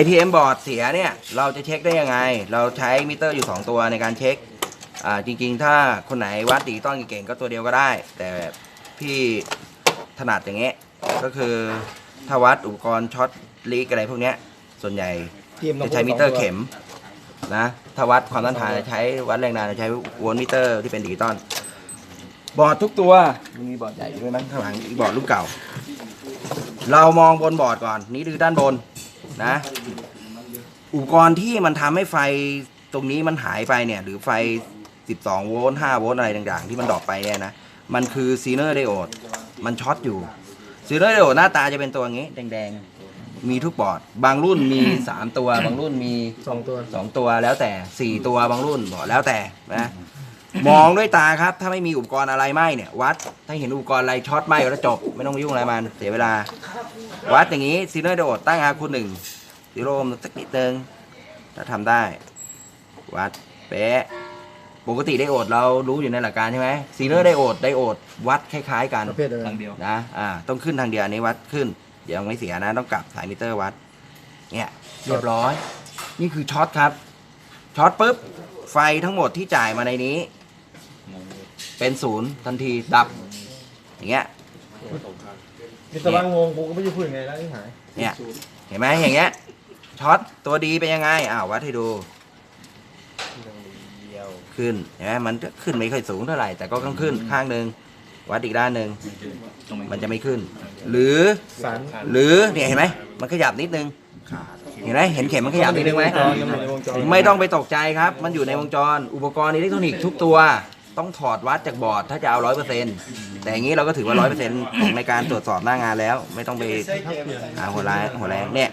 ITM บอร์ดเสียเนี่ย เราจะเช็คได้ยังไง เราใช้มิเตอร์อยู่ 2 ตัวในการเช็ค อ่าจริงๆ ถ้าคนไหนวัดดิจิตอลเก่งๆ ก็ตัวเดียวก็ได้ แต่พี่ถนัดอย่างเงี้ยก็คือถ้าวัดอุปกรณ์ช็อตลีกอะไรพวกเนี้ยส่วนใหญ่จะใช้มิเตอร์เข็มนะถ้าวัดความต้านทานจะใช้วัดแรงดันจะใช้โวลต์มิเตอร์ที่เป็นดิจิตอลบอร์ดทุกตัวมีบอร์ดใหญ่ด้วยมั้งข้างหลังอีกบอร์ดรุ่นเก่า เรามองบนบอร์ดก่อน นี่คือด้านบน นะ อุปกรณ์ที่มันทำให้ไฟตรงนี้มันหายไปเนี่ย หรือไฟ 12 โวลต์ 5 โวลต์อะไรต่างๆ ที่มันดรอปไปเนี่ยนะ มันคือซีเนอร์ไดโอด มันช็อตอยู่ซีเนอร์ไดโอดหน้าตาจะเป็นตัวอย่างงี้ แดงๆ มีทุกบอร์ด บางรุ่นมี 3 ตัว บางรุ่นมี สองตัว สองตัวแล้วแต่สี่ตัวบางรุ่นบอกแล้วแต่นะมองด้วยตาครับ ถ้าไม่มีอุปกรณ์อะไรไหมเนี่ย วัดถ้าเห็นอุปกรณ์อะไรช็อตไหมแล้วจบ ไม่ต้องไปยุ่งอะไรมันเสียเวลา วัดอย่างนี้ซีเนอร์โดดตั้งอาคูณหนึ่งซีโร่สักนิดนึงถ้าทำได้ วัดเป๊ะปกติไดโอดเรารู้อยู่ในหลักการใช่ไหมซีเนอร์ไดโอดไดโอดวัดคล้าย ๆ กันประเภทอะไรทางเดียวนะอ่าต้องขึ้นทางเดียวอันนี้วัดขึ้นเดี๋ยวไม่เสียนะต้องกลับสายมิเตอร์วัด เนี่ยเรียบร้อย นี่คือช็อตครับช็อตปุ๊บไฟทั้งหมดที่จ่ายมาในนี้ เป็นศูนย์ทันทีดับ อย่างเงี้ย มิสเตอร์บังงงกูก็ไม่รู้พูดยังไงแล้วที่หายเนี่ย เห็นไหมอย่างเงี้ยช็อตตัวดีเป็นยังไงอ้าววัดให้ดูขึ้นเห็นไหมมันจะขึ้นไม่ค่อยสูงเท่าไหร่แต่ก็ต้องขึ้นข้างหนึ่งวัดอีกด้านหนึ่งตรงไหนมันจะไม่ขึ้น หรือสารหรือเนี่ยเห็นไหมมันขยับนิดนึงเห็นไหมเห็นเข็มมันขยับนิดนึงไหมยังอยู่ในวงจรไม่ต้องไปตกใจครับ มันอยู่ในวงจร อุปกรณ์อิเล็กทรอนิกส์ทุกตัว ต้องถอดวัดจากบอร์ดถ้าจะเอาร้อยเปอร์เซ็นต์แต่อย่างนี้เราก็ถือว่าร้อยเปอร์เซ็นต์ของในการตรวจสอบหน้างานแล้ว ไม่ต้องไปหาหัวร้ายหัวแรงเนี่ย